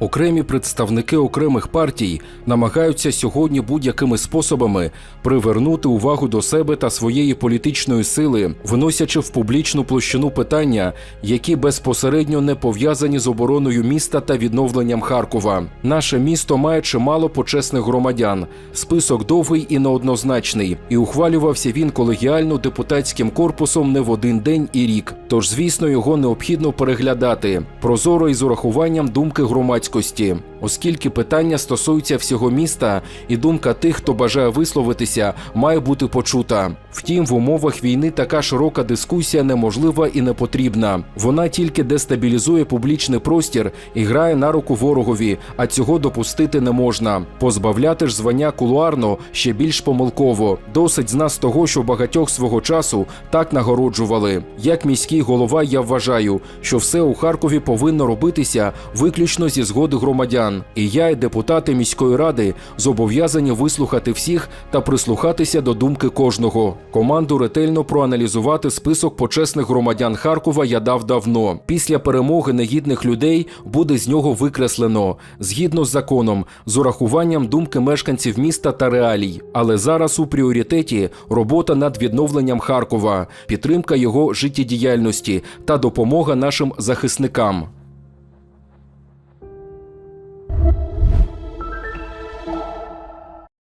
Окремі представники окремих партій намагаються сьогодні будь-якими способами привернути увагу до себе та своєї політичної сили, виносячи в публічну площину питання, які безпосередньо не пов'язані з обороною міста та відновленням Харкова. Наше місто має чимало почесних громадян. Список довгий і неоднозначний, і ухвалювався він колегіально депутатським корпусом не в один день і рік. Тож, звісно, його необхідно переглядати прозоро і з урахуванням думки громадськості, оскільки питання стосуються всього міста, і думка тих, хто бажає висловитися, має бути почута. Втім, в умовах війни така широка дискусія неможлива і не потрібна. Вона тільки дестабілізує публічний простір і грає на руку ворогові, а цього допустити не можна. Позбавляти ж звання кулуарно ще більш помилково. Досить з нас того, що багатьох свого часу так нагороджували. Як міський голова, я вважаю, що все у Харкові повинно робитися виключно зі згоди громадян. І я, і депутати міської ради, зобов'язані вислухати всіх та прислухатися до думки кожного. Команду ретельно проаналізувати список почесних громадян Харкова я дав давно. Після перемоги негідних людей буде з нього викреслено згідно з законом, з урахуванням думки мешканців міста та реалій. Але зараз у пріоритеті робота над відновленням Харкова, підтримка його життєдіяльності та допомога нашим захисникам. thank you.